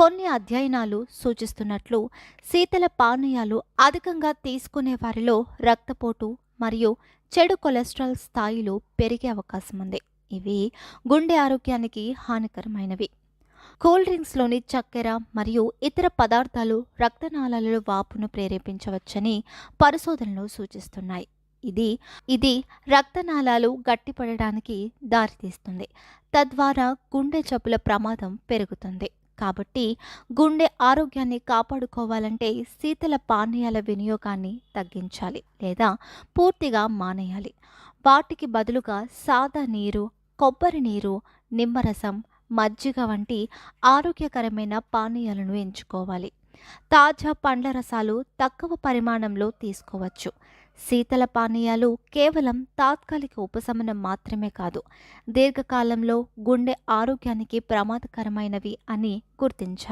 కొన్ని అధ్యయనాలు సూచిస్తున్నట్లు శీతల పానీయాలు అధికంగా తీసుకునే వారిలో రక్తపోటు మరియు చెడు కొలెస్ట్రాల్ స్థాయిలు పెరిగే అవకాశం ఉంది. ఇవి గుండె ఆరోగ్యానికి హానికరమైనవి. కూల్ డ్రింక్స్లోని చక్కెర మరియు ఇతర పదార్థాలు రక్తనాళాలలో వాపును ప్రేరేపించవచ్చని పరిశోధనలు సూచిస్తున్నాయి. ఇది ఇది రక్తనాళాలు గట్టిపడడానికి దారితీస్తుంది. తద్వారా గుండె జబ్బుల ప్రమాదం పెరుగుతుంది. కాబట్టి గుండె ఆరోగ్యాన్ని కాపాడుకోవాలంటే శీతల పానీయాల వినియోగాన్ని తగ్గించాలి లేదా పూర్తిగా మానేయాలి. వాటికి బదులుగా సాదా నీరు కొబ్బరి నీరు నిమ్మరసం మజ్జిగ వంటి ఆరోగ్యకరమైన పానీయాలను ఎంచుకోవాలి. తాజా పండ్ల రసాలు తక్కువ పరిమాణంలో తీసుకోవచ్చు. శీతల పానీయాలు కేవలం తాత్కాలిక ఉపశమనం మాత్రమే కాదు దీర్ఘకాలంలో గుండె ఆరోగ్యానికి ప్రమాదకరమైనవి అని గుర్తించారు.